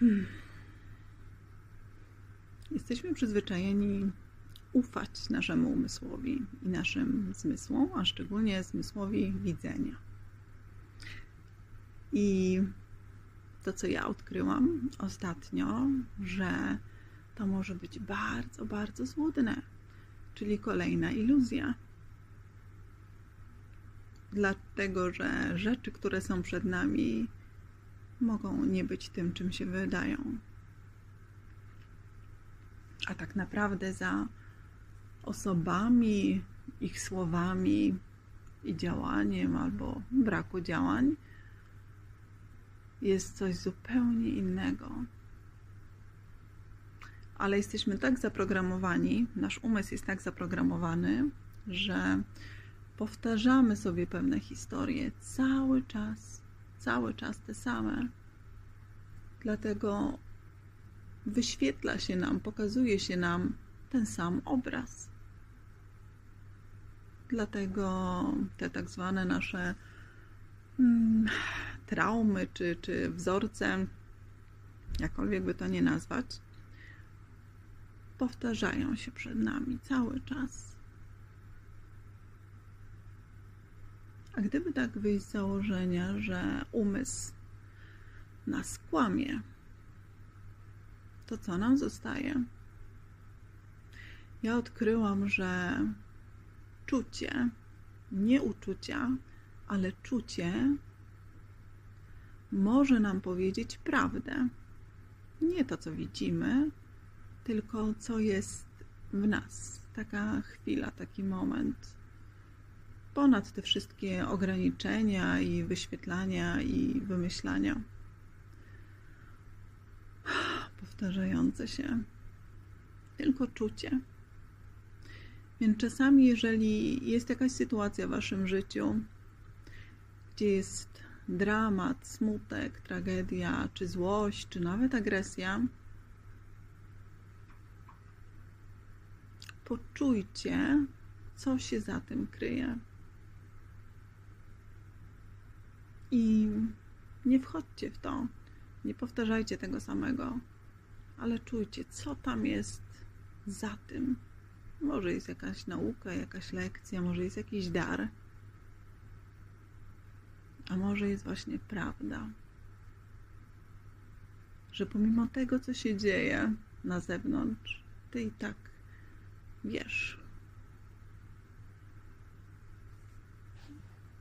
Hmm. Jesteśmy przyzwyczajeni ufać naszemu umysłowi i naszym zmysłom, a szczególnie zmysłowi widzenia. I to, co ja odkryłam ostatnio, że to może być bardzo, bardzo złudne, czyli kolejna iluzja. Dlatego, że rzeczy, które są przed nami, mogą nie być tym, czym się wydają. A tak naprawdę za osobami, ich słowami i działaniem albo braku działań jest coś zupełnie innego. Ale jesteśmy tak zaprogramowani, nasz umysł jest tak zaprogramowany, że powtarzamy sobie pewne historie cały czas, cały czas te same. Dlatego wyświetla się nam, pokazuje się nam ten sam obraz. Dlatego te tak zwane nasze mm, traumy czy, czy wzorce, jakkolwiek by to nie nazwać, powtarzają się przed nami cały czas. A gdyby tak wyjść z założenia, że umysł nas kłamie, to co nam zostaje? Ja odkryłam, że czucie, nie uczucia, ale czucie może nam powiedzieć prawdę. Nie to, co widzimy, tylko co jest w nas. Taka chwila, taki moment. Ponad te wszystkie ograniczenia i wyświetlania i wymyślania. Powtarzające się. Tylko czucie. Więc czasami, jeżeli jest jakaś sytuacja w waszym życiu, gdzie jest dramat, smutek, tragedia, czy złość, czy nawet agresja, poczujcie, co się za tym kryje. I nie wchodźcie w to, nie powtarzajcie tego samego, ale czujcie, co tam jest za tym. Może jest jakaś nauka, jakaś lekcja, może jest jakiś dar, a może jest właśnie prawda, że pomimo tego, co się dzieje na zewnątrz, ty i tak wiesz,